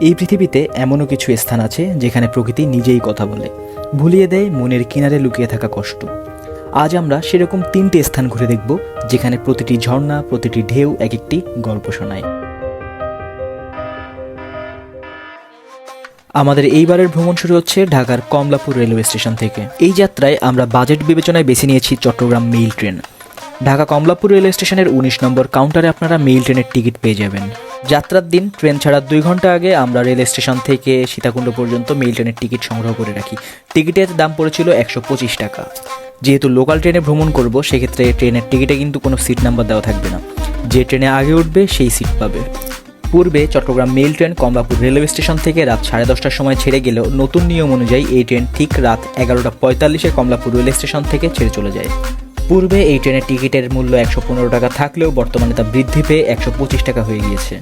এই পৃথিবীতে এমনও কিছু স্থান আছে যেখানে প্রকৃতি নিজেই কথা বলে। ভুলিয়ে দেয় মনের কিনারে লুকিয়ে থাকা কষ্ট। আজ আমরা সেরকম তিনটে স্থান ঘুরে দেখব, যেখানে প্রতিটি ঝর্ণা, প্রতিটি ঢেউ এক একটি গল্প শোনায়। আমাদের এইবারের ভ্রমণ শুরু হচ্ছে ঢাকার কমলাপুর রেলওয়ে স্টেশন থেকে। এই যাত্রায় আমরা বাজেট বিবেচনায় বেছে নিয়েছি Chattogram mail train. Dhaka Kamalapur railway স্টেশনের উনিশ নম্বর কাউন্টারে আপনারা মেইল ট্রেনের টিকিট পেয়ে যাবেন। যাত্রার দিন, ট্রেন ছাড়ার দুই ঘণ্টা আগে আমরা রেল স্টেশন থেকে সীতাকুণ্ড পর্যন্ত মেইল ট্রেনের টিকিট সংগ্রহ করে রাখি। টিকিটের দাম পড়েছিল একশো পঁচিশ টাকা। যেহেতু লোকাল ট্রেনে ভ্রমণ করব, সেক্ষেত্রে ট্রেনের টিকিটে কিন্তু কোনো সিট নাম্বার দেওয়া থাকবে না। যে ট্রেনে আগে উঠবে, সেই সিট পাবে। পূর্বে Chattogram mail train Kamalapur railway station থেকে রাত সাড়ে দশটার সময় ছেড়ে গেলেও নতুন নিয়ম অনুযায়ী এই ট্রেন ঠিক রাত এগারোটা পঁয়তাল্লিশে কমলাপুর রেল স্টেশন থেকে ছেড়ে চলে যায়। পূর্বে এই ট্রেনের টিকিটের মূল্য একশো পনেরো টাকা থাকলেও বর্তমানে তা বৃদ্ধি পেয়ে একশো পঁচিশ টাকা হয়ে গিয়েছে।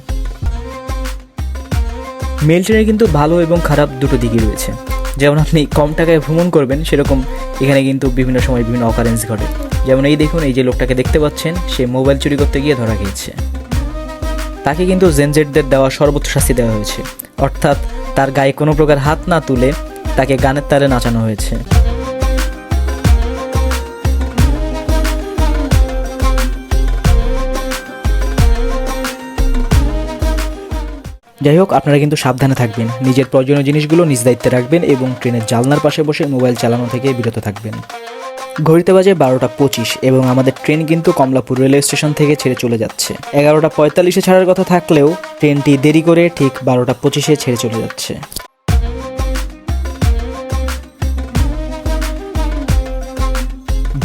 মেল ট্রেনে কিন্তু ভালো এবং খারাপ দুটো দিকই রয়েছে। যেমন আপনি কম টাকায় ভ্রমণ করবেন, সেরকম এখানে কিন্তু বিভিন্ন সময় বিভিন্ন অকারেন্স ঘটে। যেমন এই দেখুন, এই যে লোকটাকে দেখতে পাচ্ছেন, সে মোবাইল চুরি করতে গিয়ে ধরা গিয়েছে তাকে কিন্তু জেনজেটদের দেওয়া সর্বোচ্চ শাস্তি দেওয়া হয়েছে। অর্থাৎ তার গায়ে কোনো প্রকার হাত না তুলে তাকে গানের তালে নাচানো হয়েছে। যাই হোক, আপনারা কিন্তু সাবধানে থাকবেন। নিজের প্রয়োজনীয় জিনিসগুলো নিজ দায়িত্বে রাখবেন এবং ট্রেনের জালনার পাশে বসে মোবাইল চালানো থেকে বিরত থাকবেন। ঘড়িতে বাজে বারোটা পঁচিশ এবং আমাদের ট্রেন কিন্তু কমলাপুর রেলওয়ে স্টেশন থেকে ছেড়ে চলে যাচ্ছে। এগারোটা পঁয়তাল্লিশে ছাড়ার কথা থাকলেও ট্রেনটি দেরি করে ঠিক বারোটা পঁচিশে ছেড়ে চলে যাচ্ছে।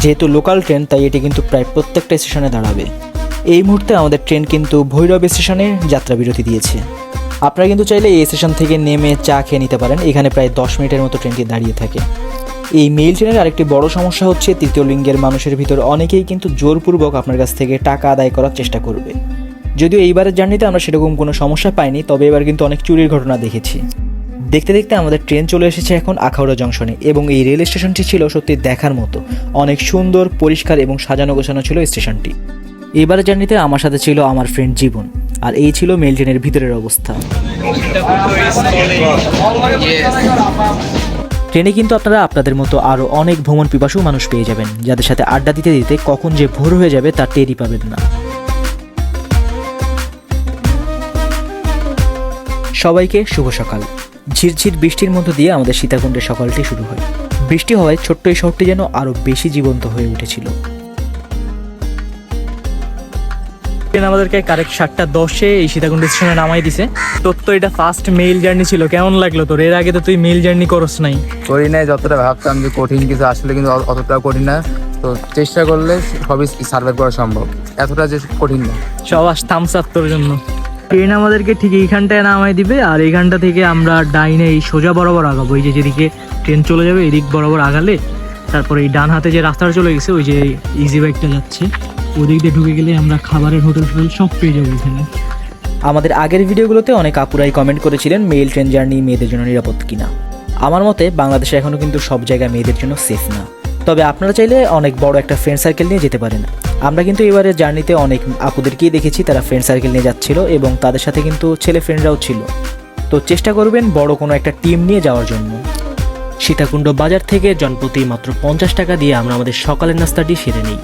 যেহেতু লোকাল ট্রেন, তাই এটি কিন্তু প্রায় প্রত্যেকটা স্টেশনে দাঁড়াবে। এই মুহূর্তে আমাদের ট্রেন কিন্তু ভৈরব স্টেশনে যাত্রা বিরতি দিয়েছে। আপনারা কিন্তু চাইলে এই স্টেশন থেকে নেমে চা খেয়ে নিতে পারেন। এখানে প্রায় দশ মিনিটের মতো ট্রেনটি দাঁড়িয়ে থাকে। এই মেইল ট্রেনের আরেকটি বড় সমস্যা হচ্ছে, তৃতীয় লিঙ্গের মানুষের ভিতর অনেকেই কিন্তু জোরপূর্বক আপনার কাছ থেকে টাকা আদায় করার চেষ্টা করবে। যদিও এইবারের জার্নিতে আমরা সেরকম কোনো সমস্যা পাইনি, তবে এবার কিন্তু অনেক চুরির ঘটনা দেখেছি। দেখতে দেখতে আমাদের ট্রেন চলে এসেছে এখন আখাউড়া জংশনে এবং এই রেল স্টেশনটি ছিল সত্যি দেখার মতো। অনেক সুন্দর, পরিষ্কার এবং সাজানো গোছানো ছিল স্টেশনটি এবারে জার্নিতে আমার সাথে ছিল আমার ফ্রেন্ড জীবন। আর এই ছিল মেল ট্রেনের ভিতরের অবস্থা। ট্রেনে কিন্তু আপনারা আপনাদের মতো আরও অনেক ভ্রমণ পিপাসু মানুষ পেয়ে যাবেন, যাদের সাথে আড্ডা দিতে দিতে কখন যে ভোর হয়ে যাবে তা টেরই পাবেন না। সবাইকে শুভ সকাল। ঝিরঝির বৃষ্টির মধ্য দিয়ে আমাদের সীতাকুণ্ডের সকালটি শুরু হয়। বৃষ্টি হওয়ায় ছোট্ট এই শহরটি যেন আরও বেশি জীবন্ত হয়ে উঠেছিল। ট্রেন আমাদেরকে কারেক্ট সাতটা দশে এই সীতাকুণ্ড স্টেশনে নামাই দিছে। তোর তো এটা ফার্স্ট মেইল জার্নি ছিল কেমন লাগল তোর? এর আগে তো তুই মেইল জার্নি করস নাই। করি নাই যতটা ভাবতাম যে কঠিন কিছু আসলে কিন্তু অতটাও কঠিন না। তো চেষ্টা করলে সবই সার্ভাইভ করা সম্ভব। এতটা যে কঠিন না। সবাস থামস আপ তোর জন্য। ট্রেন আমাদেরকে ঠিক এইখানটায় নামাই দিবে আর এইখানটা থেকে আমরা ডাইনে এই সোজা বরাবর আগাবো। এই যে যেদিকে ট্রেন চলে যাবে এদিক বরাবর আগালে তারপরে এই ডান হাতে যে রাস্তাটা চলে গেছে ওই যে ইজি বাইকটা যাচ্ছে। ওদিক দিয়ে ঢুকে গেলে আমরা খাবারের হোটেল ফোটেল সব পেয়ে যাব এখানে। আমাদের আগের ভিডিওগুলোতে অনেক আপুরাই কমেন্ট করেছিলেন মেল ট্রেন জার্নি মেয়েদের জন্য নিরাপদ কিনা। আমার মতে, বাংলাদেশে এখনও কিন্তু সব জায়গায় মেয়েদের জন্য সেফ না। তবে আপনারা চাইলে অনেক বড় একটা ফ্রেন্ড সার্কেল নিয়ে যেতে পারেন। আমরা কিন্তু এবারে জার্নিতে অনেক আপুদেরকেই দেখেছি, তারা ফ্রেন্ড সার্কেল নিয়ে যাচ্ছিল এবং তাদের সাথে কিন্তু ছেলে ফ্রেন্ডরাও ছিল। তো চেষ্টা করবেন বড় কোনো একটা টিম নিয়ে যাওয়ার জন্য। সীতাকুণ্ড বাজার থেকে জনপ্রতি মাত্র পঞ্চাশ টাকা দিয়ে আমরা আমাদের সকালের নাস্তাটি সেরে নিই।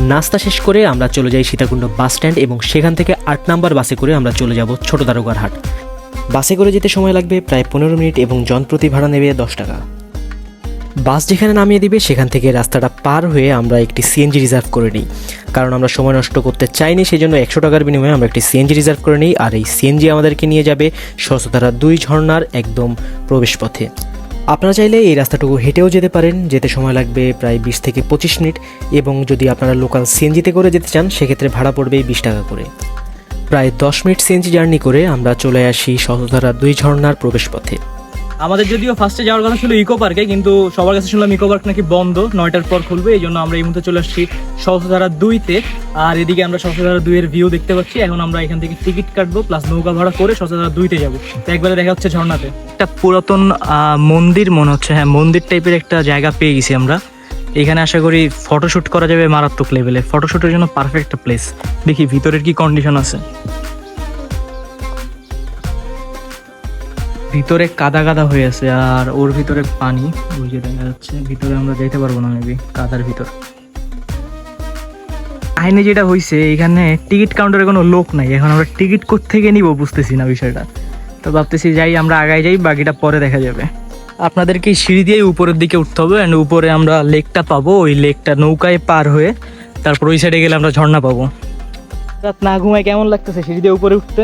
নাস্তা শেষ করে আমরা চলে যাই সীতাকুণ্ড বাস স্ট্যান্ড এবং সেখান থেকে আট নাম্বার বাসে করে আমরা চলে যাব ছোট দারোগার হাট। বাসে করে যেতে সময় লাগবে প্রায় পনেরো মিনিট এবং জনপ্রতি ভাড়া নেবে দশ টাকা। বাস যেখানে নামিয়ে দিবে, সেখান থেকে রাস্তাটা পার হয়ে আমরা একটি সিএনজি রিজার্ভ করে নিই। কারণ আমরা সময় নষ্ট করতে চাইনি সেই জন্য একশো টাকার বিনিময়ে আমরা একটি সিএনজি রিজার্ভ করে নিই। আর এই সিএনজি আমাদেরকে নিয়ে যাবে সহস্রধারা দুই ঝর্ণার একদম প্রবেশপথে। আপনারা চাইলে এই রাস্তাটুকু হেঁটেও যেতে পারেন, যেতে সময় লাগবে প্রায় বিশ থেকে পঁচিশ মিনিট এবং যদি আপনারা লোকাল সিএনজিতে করে যেতে চান, সেক্ষেত্রে ভাড়া পড়বে বিশ টাকা করে। প্রায় দশ মিনিট সিএনজি জার্নি করে আমরা চলে আসি সহস্রধারা দুই ঝর্ণার প্রবেশপথে। আমাদের যদিও ফার্স্টে যাওয়ার কথা ছিল ইকো পার্কে কিন্তু সবার কাছে শুনলাম ইকো পার্ক নাকি বন্ধ, নয়টার পর খুলবে, এই জন্য আমরা এই মুহূর্তে চলে আসছি সহস্রধারা দুইতে। আর এদিকে আমরা সহস্রধারা দুইয়ের ভিউ দেখতে পাচ্ছি, এখন আমরা এখান থেকে টিকিট কাটবো প্লাস নৌকা ভাড়া করে সহস্রধারা দুইতে যাব। তো একবারে দেখা হচ্ছে ঝর্ণাতে। একটা পুরাতন মন্দির মনে হচ্ছে হ্যাঁ মন্দির টাইপের একটা জায়গা পেয়ে গেছি আমরা। এখানে আশা করি ফটোশ্যুট করা যাবে মারাত্মক লেভেলে ফটোশুটের জন্য পারফেক্ট প্লেস দেখি, ভিতরের কি কন্ডিশন আছে? ভিতরে কাদা কাদা হয়ে আছে আর ওর ভিতরে পানি। ওই যে দেখা যাচ্ছে, ভিতরে আমরা যেতে পারব না মেবি কাদার ভিতর। আইনে যেটা হয়েছে এখানে টিকিট কাউন্টারে কোনো লোক নাই। এখন আমরা টিকিট কোত্থেকে নিব বুঝতেছি না বিষয়টা। তো ভাবতেছি যাই, আমরা আগায় যাই, বাকিটা পরে দেখা যাবে। আপনাদেরকে সিঁড়ি দিয়ে উপরের দিকে উঠতে হবে অ্যান্ড উপরে আমরা লেকটা পাবো। ওই লেকটা নৌকায় পার হয়ে তারপর ওই সাইডে গেলে আমরা ঝর্ণা পাবো। রাত না ঘুমায় কেমন লাগতেছে সিঁড়ি দিয়ে উপরে উঠতে?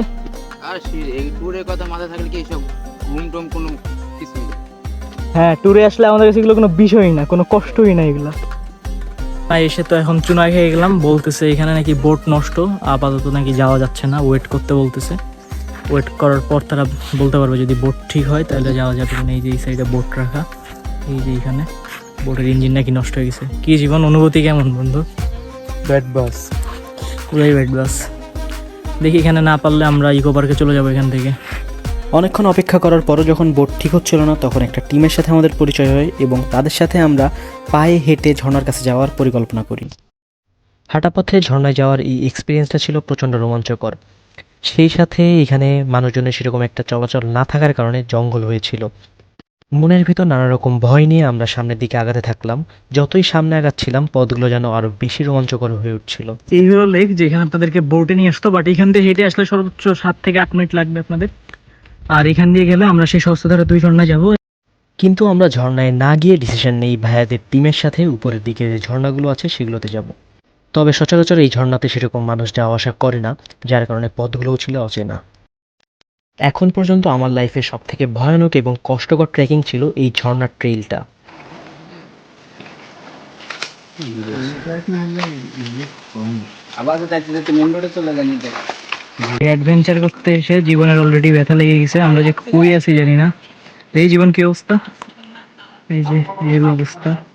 আর ট্যুরের কথা মাথায় থাকলে কি এইসব ঘুম টুম কোনো কিছু নেই। হ্যাঁ ট্যুরে আসলে আমাদের কাছে এগুলো কোনো বিষয়ই না কোনো কষ্টই না এগুলো। তাই এসে তো এখন চুনা খেয়ে গেলাম বলতেছে এখানে নাকি বোট নষ্ট আপাতত নাকি যাওয়া যাচ্ছে না ওয়েট করতে বলতেছে। ওয়েট করার পর তারা বলতে পারবে যদি বোট ঠিক হয় তাহলে যাওয়া যাবে কিনা এই যে এই সাইডে বোট রাখা এই যে এখানে। বোটের ইঞ্জিন নাকি নষ্ট হয়ে গেছে। কি জীবন অনুভূতি কেমন বন্ধু? ব্যাড বাস পুরাই ওয়েট বাস দেখি এখানে না পারলে আমরা ইকো পার্কে চলে যাব এখান থেকে। অনেকক্ষণ অপেক্ষা করার পরও যখন বোট ঠিক হচ্ছিল না তখন একটা টিমের সাথে আমাদের পরিচয় হয় এবং তাদের সাথে আমরা পায়ে হেঁটে ঝর্নার কাছে যাওয়ার পরিকল্পনা করি। হাঁটা পথে ঝর্ণায় যাওয়ার এই এক্সপিরিয়েন্সটা ছিল প্রচণ্ড রোমাঞ্চকর। সেই সাথে এখানে মানুষজনের সেরকম একটা চলাচল না থাকার কারণে জঙ্গল হয়েছিল। মনের ভিতর নানা রকম ভয় নিয়ে আমরা সামনের দিকে আগাতে থাকলাম। যতই সামনে আগাচ্ছিলাম পথগুলো যেন আরও বেশি রোমাঞ্চকর হয়ে উঠছিল। এই হলো লেক যেখানে আপনাদেরকে বোটে নিয়ে আসতো বাট এখান থেকে হেঁটে আসলে সর্বোচ্চ সাত থেকে আট মিনিট লাগবে আপনাদের। আর এখান দিয়ে গেলে আমরা সেই সস্তাধারে দুই ঝর্ণায় যাব। কিন্তু আমরা ঝর্ণায় না গিয়ে ডিসিশন নেই ভাইয়াদের টিমের সাথে উপরের দিকে যে ঝর্ণাগুলো আছে সেগুলোতে যাব। তবে সচরাচর এই ঝর্ণাতে সেরকম মানুষ যাওয়া আসা করে না যার কারণে পথগুলোও ছিল অচেনা। এখন পর্যন্ত আমার লাইফে সব থেকে ভয়ানক এবং কষ্টকর ট্রেকিং ছিল এই ঝর্ণার ট্রেইলটা আবার তো চলে যান অ্যাডভেঞ্চার করতে এসে জীবনের অলরেডি ব্যথা লেগে গেছে, আমরা যে কই আছি জানি না। এই জীবন কি অবস্থা? এই যে, এই অবস্থা।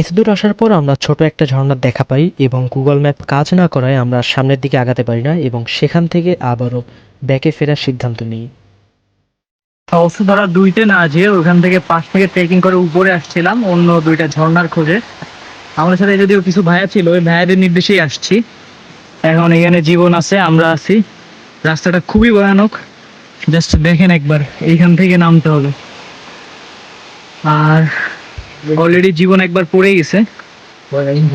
এতদূর আসার পর আমরা ছোট একটা ঝর্ণার দেখা পাই এবং গুগল ম্যাপ কাজ না করায় আমরা সামনের দিকে আগাতে পারি না এবং সেখান থেকে আবারও ব্যাকে ফেরার সিদ্ধান্ত নিই। অবশ্য ধরা দুইতে না যে ওখান থেকে পাশ থেকে ট্রেকিং করে উপরে আসছিলাম, অন্য দুইটা ঝর্ণার খোঁজে। আমাদের সাথে যদিও কিছু ভাইয়া ছিল, ওই ভাইয়াদের নির্দেশেই আসছি। এখন এখানে জীবন আছে, আমরা আছি। রাস্তাটা খুবই ভয়ানক। জাস্ট দেখেন একবার, এইখান থেকে নামতে হবে। আর অলরেডি জীবন একবার পড়ে গেছে।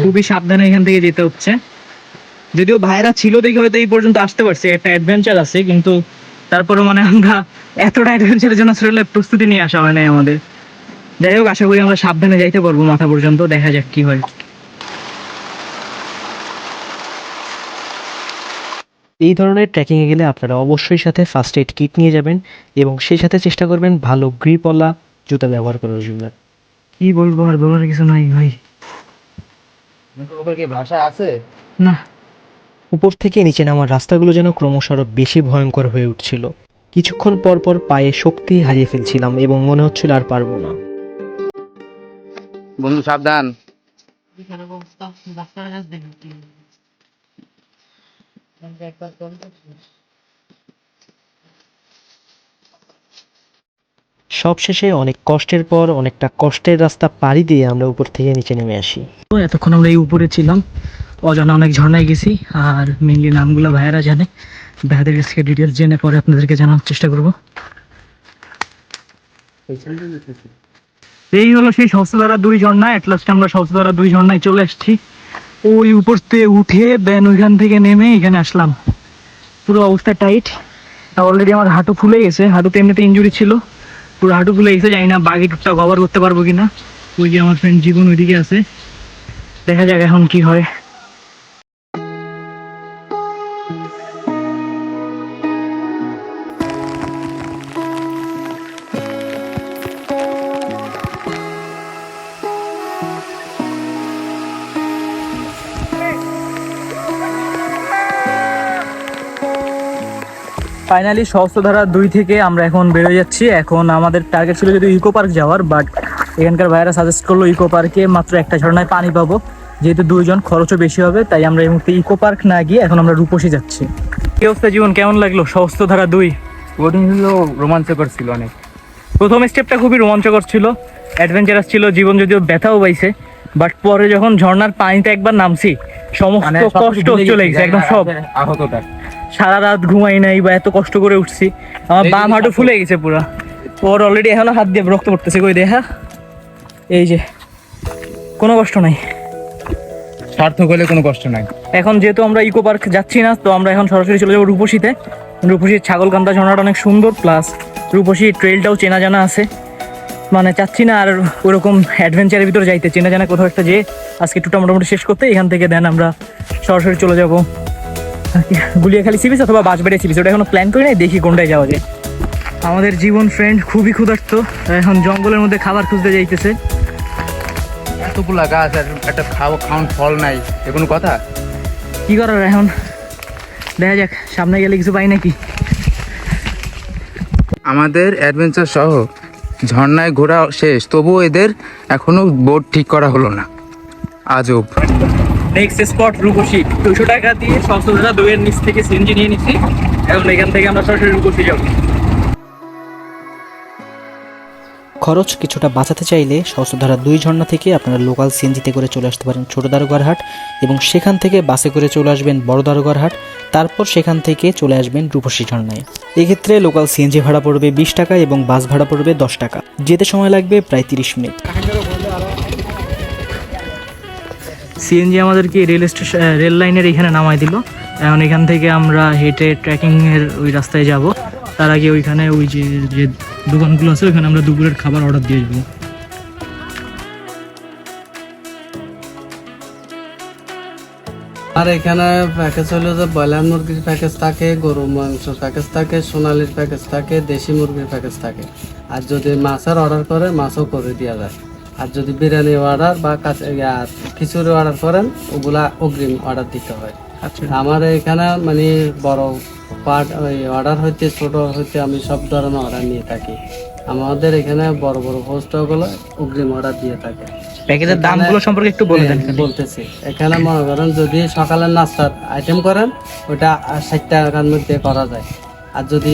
খুবই সাবধানে এখান থেকে যেতে হচ্ছে। যদিও ভাইরা ছিল দেখে হয়তো এই পর্যন্ত আসতে পারছে একটা অ্যাডভেঞ্চার আছে কিন্তু তারপরে মানে আমরা এতটা অ্যাডভেঞ্চারের জন্য আসলে প্রস্তুতি নিয়ে আসা হয় নাই আমাদের। যাই হোক আশা করি আমরা সাবধানে যাইতে পারব মাথা পর্যন্ত দেখা যাক কি হয়। এই ধরনের ট্রেকিংয়ে গেলে আপনারা অবশ্যই সাথে ফার্স্ট এড কিট নিয়ে যাবেন এবং সেই সাথে চেষ্টা করবেন ভালো গ্রিপওয়ালা জুতা ব্যবহার করার জন্য। কি বলব আর বলার কিছু নাই ভাই। কি ভাষা আছে? না। উপর থেকে নিচে নামার রাস্তাগুলো যেন ক্রমশ আরও বেশি ভয়ঙ্কর হয়ে উঠছিল। কিছুক্ষণ পর পর পায়ে শক্তি হারিয়ে ফেলছিলাম এবং মনে হচ্ছিল আর পারব না। বন্ধু সাবধান। সবশেষে অনেক কষ্টের পর অনেকটা কষ্টের রাস্তা পাড়ি দিয়ে আমরা উপর থেকে নিচে নেমে আসি। তো এতক্ষণ আমরা এই উপরে ছিলাম, অজানা অনেক ঝর্ণায় গেছি, আর মেনলি নামগুলো ভাইয়েরা জানে। ভাইয়াদের কাছ থেকে ডিটেলস জেনে পরে আপনাদেরকে জানার চেষ্টা করব। এই হলো সেই সহস্রধারা দুই ঝর্ণা এট লাস্ট আমরা সহস্রধারা দুই ঝর্ণায় চলে আসছি। ওই উপর থেকে উঠে দেন ওইখান থেকে নেমে এখানে আসলাম। পুরো অবস্থা টাইট অলরেডি আমার হাঁটু ফুলে গেছে, হাঁটুতে এমনিতে ইঞ্জুরি ছিল। পুরো হাঁটু গুলো এসে জানি না বাঘে টুকটা কভার করতে পারব কিনা। ওই যে আমার ফ্রেন্ড জীবন ওইদিকে আছে। দেখা যাক এখন কি হয়। ফাইনালি সহস্রধারা দুই থেকে আমরা এখন বেরোয় যাচ্ছি। এখন আমাদের টার্গেট ছিল যদি ইকো পার্ক যাওয়ার বাট এখানকার ভাইয়েরা সাজেস্ট করল ইকো পার্কে মাত্র একটা ঝর্ণায় পানি পাবো। যেহেতু দুইজন খরচও বেশি হবে তাই আমরা এই মুহূর্তে ইকো পার্ক না গিয়ে এখন আমরা রূপসী যাচ্ছি। কি অবস্থা জীবন? কেমন লাগল? সহস্রধারা দুই? ছিল রোমাঞ্চকর ছিল অনেক। প্রথম স্টেপটা খুবই রোমাঞ্চকর ছিল। অ্যাডভেঞ্চারাস ছিল জীবন যদিও ব্যথাও পাইছে বাট পরে যখন ঝর্ণার পানিতে একবার নামছি সমস্ত মানে কষ্ট চলে গেছে একদম সব। আহতটা। সারা রাত ঘুমাই নাই বা এত কষ্ট করে উঠছি আমার বাম হাঁটু ফুলে গেছে পুরো। ওর অলরেডি এখনও হাত দিয়ে রক্ত পড়তেছে কই দেখা এই যে কোনো কষ্ট নাই। সার্থক হলে কোনো কষ্ট নাই। এখন যেহেতু আমরা ইকো পার্ক যাচ্ছি না তো আমরা এখন সরাসরি চলে যাব রূপসীতে। রূপসীর ছাগলকান্দা ঝর্ণাটা অনেক সুন্দর প্লাস রূপসী ট্রেলটাও চেনা জানা আছে। মানে চাচ্ছি না আর ওরকম অ্যাডভেঞ্চারের ভিতরে যাইতে চেনা জানা কোথাও একটা যে আজকে টুটা মোটামুটি শেষ করতে এখান থেকে দেন আমরা সরাসরি চলে যাব। গুলিয়াখালী সি বিচ অথবা বাঁশবাড়ি সি বিচ ওটা এখনও প্ল্যান করি নাই দেখি কোনটায় যাওয়া যায়। আমাদের জীবন ফ্রেন্ড খুবই ক্ষুধার্ত এখন জঙ্গলের মধ্যে খাবার খুঁজতে যাইতেছে। এতগুলা গাছ আর একটা খাওয়া খাওয়ান ফল নাই এ কোনো কথা? কি করার এখন? দেখা যাক সামনে গেলে কিছু পাই নাকি? আমাদের অ্যাডভেঞ্চার সহ ঝর্ণায় ঘোরা শেষ তবুও এদের এখনও বোর্ড ঠিক করা হলো না। আজব। নেক্সট স্পট রূপসী দুশো টাকা দিয়ে সহস্রধারা দুইয়ের নিচ থেকে সিএনজি নিয়ে নিচ্ছি। এখন এখান থেকে আমরা সরাসরি রূপসী যাব। খরচ কিছুটা বাঁচাতে চাইলে সহস্রধারা দুই ঝর্ণা থেকে আপনারা লোকাল সিএনজিতে করে চলে আসতে পারেন ছোট দারোগারহাট এবং সেখান থেকে বাসে করে চলে আসবেন বড় দারোগারহাট তারপর সেখান থেকে চলে আসবেন রূপসী ঝর্ণায়। এক্ষেত্রে লোকাল সিএনজি ভাড়া পড়বে বিশ টাকা এবং বাস ভাড়া পড়বে দশ টাকা। যেতে সময় লাগবে প্রায় তিরিশ মিনিট। সিএনজি আমাদেরকে রেল স্টেশন রেল লাইনের এখানে নামাই দিল। এখন এখান থেকে আমরা হেঁটে ট্রেকিং এর ওই রাস্তায় যাব। তার আগে ওইখানে ওই যে যে দোকানগুলো আছে, ওইখানে আমরা দুপুরের খাবার অর্ডার দিয়ে আসব আর এখানে প্যাকেজ হলো যে ব্রয়লার মুরগির প্যাকেজ থাকে গরু মাংসের প্যাকেজ থাকে, সোনালির প্যাকেজ থাকে, দেশি মুরগির প্যাকেজ থাকে। আর যদি মাছের অর্ডার করে, মাছও করে দেওয়া যায়। আর যদি বিরিয়ানি অর্ডার বা খিচুড়ি অর্ডার করেন ওগুলা অগ্রিম অর্ডার দিতে হয়। আচ্ছা। আমার এখানে মানে বড় পার্ট ওই অর্ডার হইতে ছোট হইতে আমি সব ধরনের অর্ডার নিয়ে থাকি। আমাদের এখানে বড় বড় পোস্টগুলো অগ্রিম অর্ডার দিয়ে থাকে। প্যাকেজের দামগুলো সম্পর্কে একটু বলে দেন হ্যাঁ, বলতেছি। এখানে মনে করেন যদি সকালের নাস্তার আইটেম করেন ওটা ষাট টাকার মধ্যে করা যায়। আর যদি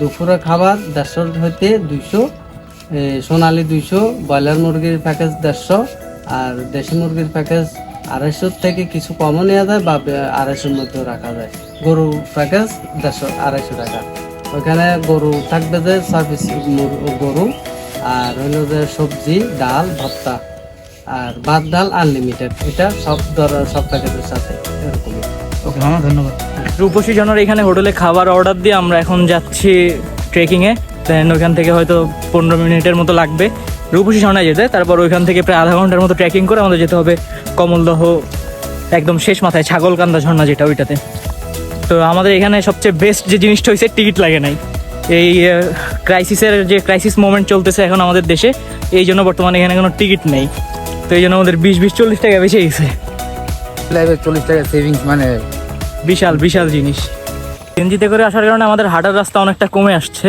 দুপুরে খাবার দেড়শো হইতে দুইশো সোনালি দুইশো, ব্রয়লার মুরগির প্যাকেজ দেড়শো, আর দেশি মুরগির প্যাকেজ আড়াইশো থেকে কিছু কমও নেওয়া যায় বা আড়াইশোর মধ্যেও রাখা যায়। গরু প্যাকেজ দেড়শো, আড়াইশো টাকা। ওখানে গরু থাকবে যে সার্ভিস গরু, আর হইল যে সবজি, ডাল, ভর্তা, আর ভাত, ডাল আনলিমিটেড এটা সব ধর সব প্যাকেটের সাথে এরকমই ওকে ধন্যবাদ। রূপসী জনের এখানে হোটেলে খাবার অর্ডার দিয়ে আমরা এখন যাচ্ছি ট্রেকিংয়ে দেন ওইখান থেকে হয়তো পনেরো মিনিটের মতো লাগবে। রূপসী ঝর্ণায় যেতে তারপর ওইখান থেকে প্রায় আধা ঘণ্টার মতো ট্রেকিং করে আমাদের যেতে হবে কমলদহ একদম শেষ মাথায় ছাগলকান্দা ঝর্ণা যেটা ওইটাতে। তো আমাদের এখানে সবচেয়ে বেস্ট যে জিনিসটা হয়েছে টিকিট লাগে নাই। এই ক্রাইসিসের যে ক্রাইসিস মোমেন্ট চলতেছে এখন আমাদের দেশে এই জন্য বর্তমানে এখানে কোনো টিকিট নেই। তো এই জন্য আমাদের বিশ বিশ চল্লিশ টাকা বেশি গেছে চল্লিশ টাকা সেভিংস মানে বিশাল বিশাল জিনিস। সিএনজিতে করে আসার কারণে আমাদের হাঁটার রাস্তা অনেকটা কমে আসছে।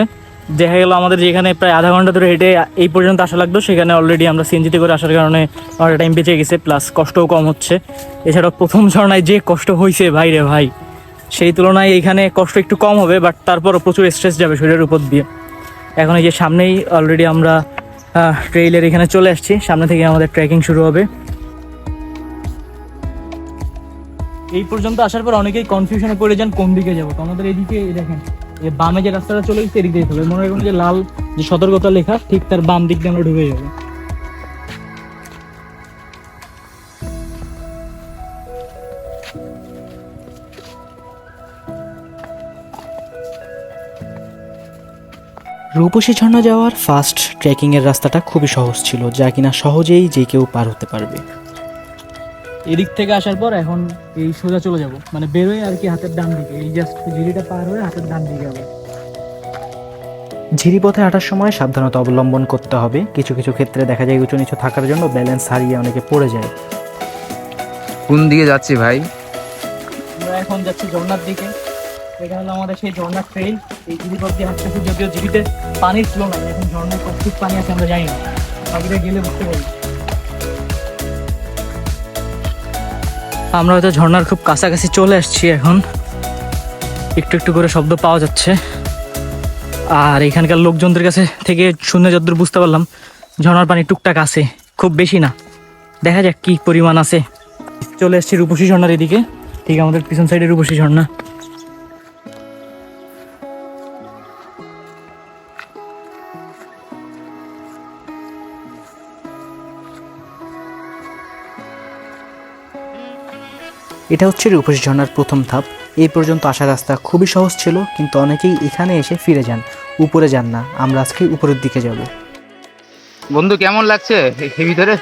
দেখা গেল আমাদের যেখানে প্রায় আধা ঘণ্টা ধরে হেঁটে এই পর্যন্ত আসা লাগতো সেখানে অলরেডি আমরা সিএনজিতে করে আসার কারণে অনেকটা টাইম বেঁচে গেছে প্লাস কষ্টও কম হচ্ছে। এছাড়াও প্রথম ঝর্ণায় যে কষ্ট হয়েছে ভাই রে ভাই, সেই তুলনায় এখানে কষ্ট একটু কম হবে বাট তারপরও প্রচুর স্ট্রেস যাবে শরীরের উপর দিয়ে। এখন এই যে সামনেই অলরেডি আমরা ট্রেইলের এখানে চলে আসছি। সামনে থেকে আমাদের ট্রেকিং শুরু হবে। এই পর্যন্ত আসার পর অনেকেই কনফিউশনে পড়ে যান, কোন দিকে যাব। তো আমাদের এদিকে এই দেখেন বামে যে রাস্তাটা চলে গেছে, এদিকে যেতে হবে মনে রাখবেন যে লাল যে সতর্কতা লেখা, ঠিক তার বাম দিক দিয়ে ঢুকে যাব রূপসী ঝর্ণা যাওয়ার ফার্স্ট ট্রেকিংয়ের রাস্তাটা খুবই সহজ ছিল, যা কিনা সহজেই যে কেউ পার হতে পারবে। এদিক থেকে আসার পর এখন এই সোজা চলে যাব। মানে বেরোয় আর কি হাতের ডান দিকে। এই জাস্ট ঝিরিটা পার হয়ে হাতের ডান দিকে যাব ঝিরিপথে হাঁটার সময় সাবধানতা অবলম্বন করতে হবে। কিছু কিছু ক্ষেত্রে দেখা যায় উঁচু নিচু থাকার জন্য ব্যালেন্স হারিয়ে অনেকে পড়ে যায়। কোন দিকে যাচ্ছি ভাই? আমরা এখন যাচ্ছি ঝর্ণার দিকে। এটা হলো আমাদের সেই ঝর্ণার ট্রেন এই ঝিরিপথ দিয়ে হাঁটতেছি যদিও ঝিরিতে পানির ফ্লো না এখন ঝর্ণায় কতটুকু পানি আছে আমরা জানি না। বাকিটা গেলে বুঝতে পারি আমরা হয়তো ঝর্নার খুব কাছাকাছি চলে আসছি এখন। একটু একটু করে শব্দ পাওয়া যাচ্ছে। আর এখানকার লোকজনদের কাছে থেকে শুনে যতদূর বুঝতে পারলাম ঝর্নার পানি টুকটাক আছে, খুব বেশি না। দেখা যাক কি পরিমাণ আছে। চলে এসেছি রূপসী ঝর্নার এদিকে। ঠিক আমাদের পিছন সাইডে রূপসী ঝর্ণা। এটা হচ্ছে রূপসী ঝর্ণার প্রথম ধাপ। এই পর্যন্ত আসা রাস্তা খুবই সহজ ছিল কিন্তু অনেকেই এখানে এসে ফিরে যান। উপরে যান না আমরা আজকে উপরের দিকে যাব। বন্ধু কেমন লাগছে এই ভিতরে?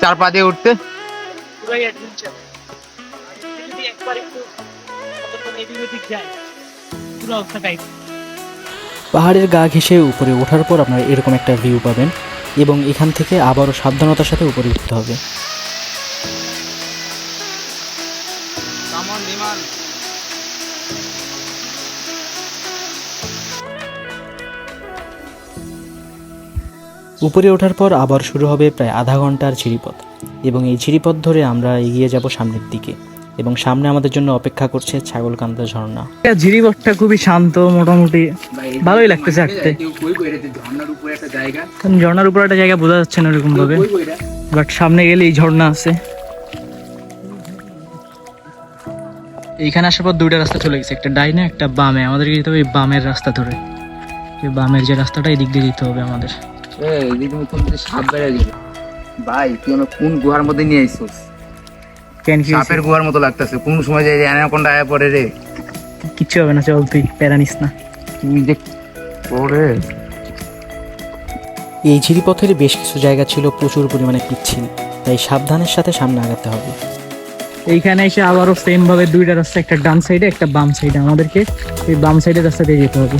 চার পা দিয়ে উঠতে? পাহাড়ের গা ঘেঁষে উপরে ওঠার পর আপনারা এরকম একটা ভিউ পাবেন এবং এখান থেকে আবারও সাবধানতার সাথে উপরে উঠতে হবে। উপরে ওঠার পর আবার শুরু হবে প্রায় আধা ঘণ্টার ঝিরিপথ। এবং এই ঝিরিপথ ধরে আমরা এগিয়ে যাব সামনের দিকে। এবং সামনে আমাদের জন্য অপেক্ষা করছে ছাগলকান্দা ঝর্ণা। ঝিরিপথটা খুবই শান্ত, মোটামুটি ভালোই লাগতেছে হাঁটতে। কারণ ঝর্ণার উপর একটা জায়গা বোঝা যাচ্ছে না এরকম ভাবে বাট সামনে গেলে এই ঝর্ণা আছে। এইখানে আসার পর দুইটা রাস্তা চলে গেছে, একটা ডাইনে, একটা বামে। আমাদেরকে যেতে হবে এই বামের রাস্তা ধরে। এই বামের যে রাস্তাটা এই দিক দিয়ে যেতে হবে আমাদের। এদিকে মতন যদি সাপ বেড়ে যাবে ভাই তুই আমার কোন গুহার মধ্যে নিয়ে আইছিস কেন কি? সাপের গুহার মতো লাগতেছে। কোন সময় যে অ্যানাকোন্ডা আয়া পড়ে রে? কিচ্ছু হবে না চল তুই প্যারা নিস না। তুই যে পড়ে। এই ঝিরিপথের বেশ কিছু জায়গা ছিল প্রচুর পরিমাণে পিচ্ছিল তাই সাবধানের সাথে সামনে আগাতে হবে। এইখানে এসে আবারও সেম ভাবে দুইটা রাস্তা একটা ডান সাইডে একটা বাম সাইডে আমাদেরকে এই বাম সাইডের রাস্তা দিয়ে যেতে হবে।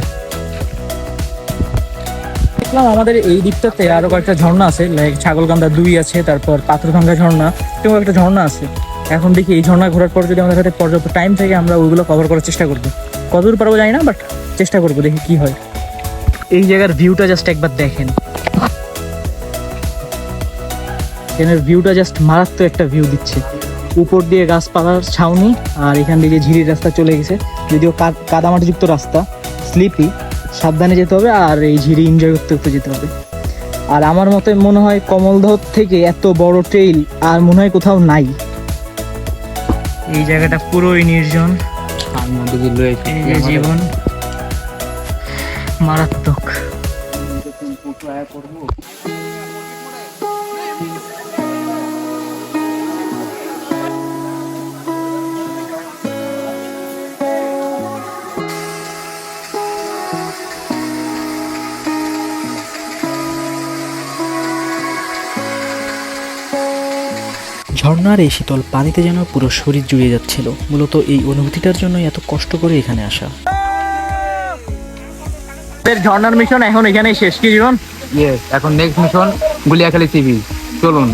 দেখলাম আমাদের এই দিকটাতে আরও কয়েকটা ঝর্ণা আছে লাইক ছাগলকান্দা দুই আছে, তারপর পাথরভাঙ্গা ঝর্ণা এবং একটা ঝর্ণা আছে। এখন দেখি এই ঝর্ণা ঘোরার পর যদি আমাদের হাতে পর্যাপ্ত টাইম থাকে, আমরা ওইগুলো কভার করার চেষ্টা করব। কতদূর পারব জানি না বাট চেষ্টা করব, দেখি কি হয়। এই জায়গার ভিউটা জাস্ট একবার দেখেন। এখানের ভিউটা জাস্ট মারাত্মক একটা ভিউ দিচ্ছে। উপর দিয়ে গাছপালার ছাউনি, আর এখান থেকে ঝিরির রাস্তা চলে গেছে, যদিও কাদ- কাদামাটিযুক্ত রাস্তা স্লিপি সাবধানে যেতে হবে আর এই ঝিরি এনজয় করতে করতে যেতে হবে। আর আমার মতে মনে হয় কমলধর থেকে এত বড় ট্রেইল আর মনে হয় কোথাও নাই। এই জায়গাটা পুরোই নির্জন। জীবন। মারাত্মক। ঝর্ণার এই শীতল পানিতে যেন পুরো শরীর জুড়িয়ে যাচ্ছিল। মূলত এই অনুভূতিটার জন্যই এত কষ্ট করে এখানে আসা। ঝর্নার মিশন এখন এখানেই শেষ কি জীবন? এখন নেক্সট মিশন গুলিয়াখালী সিবি চলুন।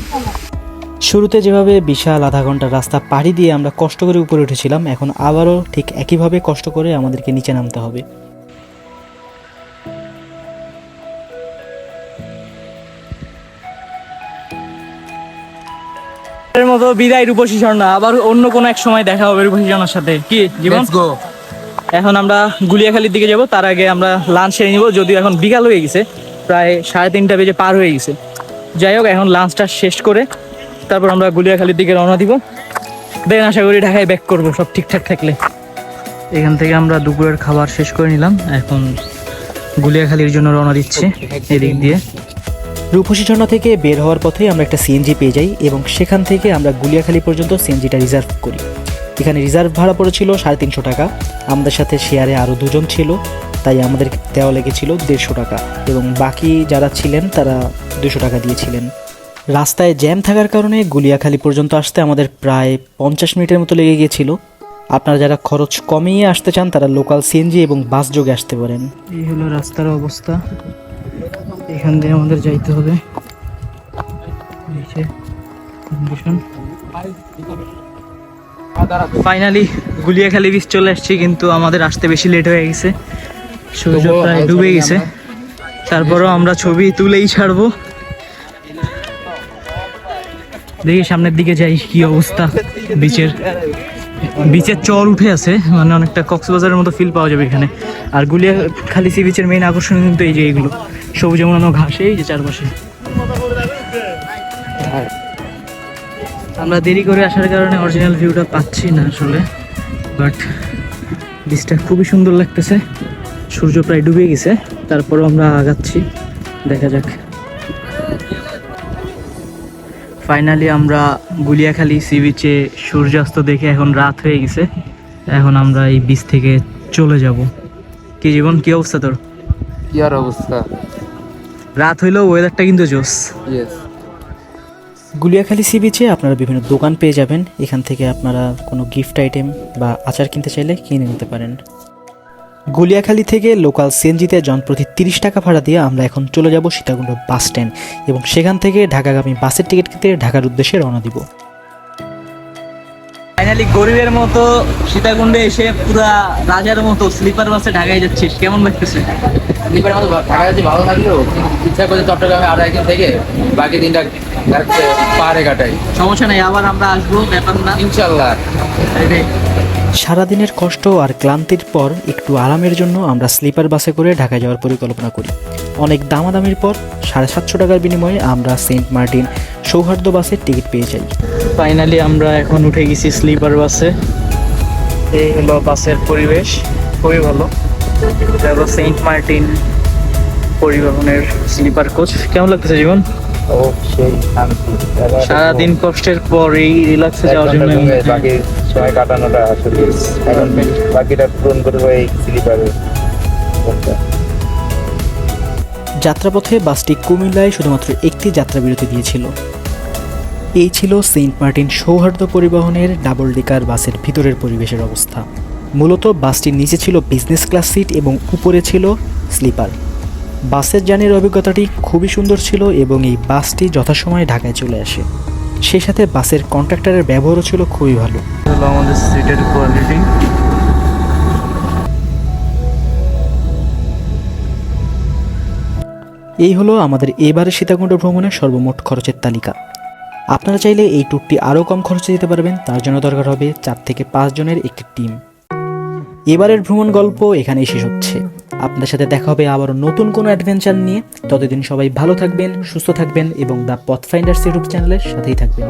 শুরুতে যেভাবে বিশাল আধা ঘণ্টার রাস্তা পাড়ি দিয়ে আমরা কষ্ট করে উপরে উঠেছিলাম এখন আবারও ঠিক একইভাবে কষ্ট করে আমাদেরকে নিচে নামতে হবে। এর মতো বিদায় রূপসী ঝর্ণা আবার অন্য কোনো এক সময় দেখা হবে রূপসী ঝর্ণার সাথে। কি জীবন? এখন আমরা গুলিয়াখালীর দিকে যাব তার আগে আমরা লাঞ্চ সেরে নিব যদিও এখন বিকাল হয়ে গেছে প্রায় সাড়ে তিনটা বেজে পার হয়ে গেছে। যাই হোক এখন লাঞ্চটা শেষ করে তারপর আমরা গুলিয়াখালীর দিকে রওনা দিব। দেন আশা করি ঢাকায় ব্যাক করব সব ঠিকঠাক থাকলে। এখান থেকে আমরা দুপুরের খাবার শেষ করে নিলাম এখন গুলিয়াখালীর জন্য রওনা দিচ্ছি এদিক দিয়ে। রূপসী ঝর্ণা থেকে বের হওয়ার পথে আমরা একটা সিএনজি পেয়ে যাই এবং সেখান থেকে আমরা গুলিয়াখালী পর্যন্ত সিএনজিটা রিজার্ভ করি। এখানে রিজার্ভ ভাড়া পড়েছিল সাড়ে তিনশো টাকা। আমাদের সাথে শেয়ারে আরও দুজন ছিল, তাই আমাদের দেওয়া লেগেছিল দেড়শো টাকা এবং বাকি যারা ছিলেন তারা দুশো টাকা দিয়েছিলেন। রাস্তায় জ্যাম থাকার কারণে গুলিয়াখালী পর্যন্ত আসতে আমাদের প্রায় পঞ্চাশ মিনিটের মতো লেগে গিয়েছিল। আপনারা যারা খরচ কমিয়ে আসতে চান তারা লোকাল সিএনজি এবং বাস যোগে আসতে পারেন। এই হলো রাস্তার অবস্থা। এখান দিয়ে আমাদের যাইতে হবে। ফাইনালি গুলিয়াখালী বিচ চলে আসছি কিন্তু আমাদের আসতে বেশি লেট হয়ে গেছে। সূর্য প্রায় ডুবে গেছে। তারপরও আমরা ছবি তুলেই ছাড়বো। দেখি সামনের দিকে যাই কি অবস্থা। বিচের বিচের চর উঠে আছে মানে অনেকটা কক্সবাজারের মতো ফিল পাওয়া যাবে এখানে। আর গুলিয়া খালি সি বিচের মেইন আকর্ষণ কিন্তু এই যে এইগুলো সবুজ মনে ঘাসে এই যে চারপাশে। আমরা দেরি করে আসার কারণে অরিজিনাল ভিউটা পাচ্ছি না আসলে বাট বিচটা খুবই সুন্দর লাগতেছে। সূর্য প্রায় ডুবে গেছে তারপরও আমরা আগাচ্ছি। দেখা যাক। ফাইনালি আমরা গুলিয়াখালী সি বিচে সূর্যাস্ত দেখে এখন রাত হয়ে গেছে। এখন আমরা এই বিচ থেকে চলে যাব। কি জীবন? কি অবস্থা তোর? কি আর অবস্থা? রাত হইলেও ওয়েদারটা কিন্তু জোস। গুলিয়াখালী সি বিচে আপনারা বিভিন্ন দোকান পেয়ে যাবেন। এখান থেকে আপনারা কোনো গিফট আইটেম বা আচার কিনতে চাইলে কিনে নিতে পারেন। গুলিয়াখালী থেকে লোকাল সিএনজিতে জনপ্রতি তিরিশ টাকা ভাড়া দিয়ে আমরা এখন চলে যাব সীতাকুণ্ড বাস স্ট্যান্ড এবং সেখান থেকে ঢাকাগামী বাসের টিকিট কিনতে ঢাকার উদ্দেশ্যে রওনা দিব। ফাইনালি গরিবের মতো সীতাকুণ্ডে এসে পুরা রাজার মতো স্লিপার বাসে ঢাকায় যাচ্ছিস। কেমন লাগতেছে? স্লিপার মতো ঢাকা যাচ্ছি ভালো লাগলেও ইচ্ছা করে চট্টগ্রামে আরও একদিন থেকে বাকি দিনটা পাহাড়ে কাটাই। সমস্যা নেই আবার আমরা আসব ব্যাপার না। ইনশাল্লাহ। সারাদিনের কষ্ট আর ক্লান্তির পর একটু আরামের জন্য আমরা স্লিপার বাসে করে ঢাকা যাওয়ার পরিকল্পনা করি। অনেক দামাদামির পর সাড়ে সাতশো টাকার বিনিময়ে আমরা সেন্ট মার্টিন সৌহার্দ্য বাসের টিকিট পেয়ে যাই। ফাইনালি আমরা এখন উঠে গেছি স্লিপার বাসে। এই হলো বাসের পরিবেশ, খুবই ভালো। সেন্ট মার্টিন পরিবহনের স্লিপার কোচ। কেমন লাগতেছে জীবন? সারাদিন কষ্টের পর এই রিল্যাক্সে যাওয়ার জন্য বাকি সময় কাটানোটা আসলে এখন বাকিটা পূরণ করব এই স্লিপারে। যাত্রাপথে বাসটি কুমিল্লায় শুধুমাত্র একটি যাত্রাবিরতি দিয়েছিল। এই ছিল সেন্ট মার্টিন সৌহার্দ্য পরিবহনের ডাবল ডেকার বাসের ভিতরের পরিবেশের অবস্থা। মূলত বাসটির নিচে ছিল বিজনেস ক্লাস সিট এবং উপরে ছিল স্লিপার বাসের জার্নির অভিজ্ঞতাটি খুবই সুন্দর ছিল এবং এই বাসটি যথাসময়ে ঢাকায় চলে আসে। সেই সাথে বাসের কন্ট্রাক্টরের ব্যবহারও ছিল খুবই ভালো। আমাদের সিটের কোয়ালিটি এই হলো আমাদের এবারে সীতাকুণ্ড ভ্রমণের সর্বমোট খরচের তালিকা। আপনারা চাইলে এই ট্যুরটি আরও কম খরচে দিতে পারবেন তার জন্য দরকার হবে চার থেকে পাঁচ জনের একটি টিম এবারের ভ্রমণ গল্প এখানেই শেষ হচ্ছে। আপনার সাথে দেখা হবে আবার নতুন কোনো অ্যাডভেঞ্চার নিয়ে। ততদিন সবাই ভালো থাকবেন, সুস্থ থাকবেন এবং দ্য পথ ফাইন্ডার্স ইউটিউব চ্যানেলের সাথেই থাকবেন।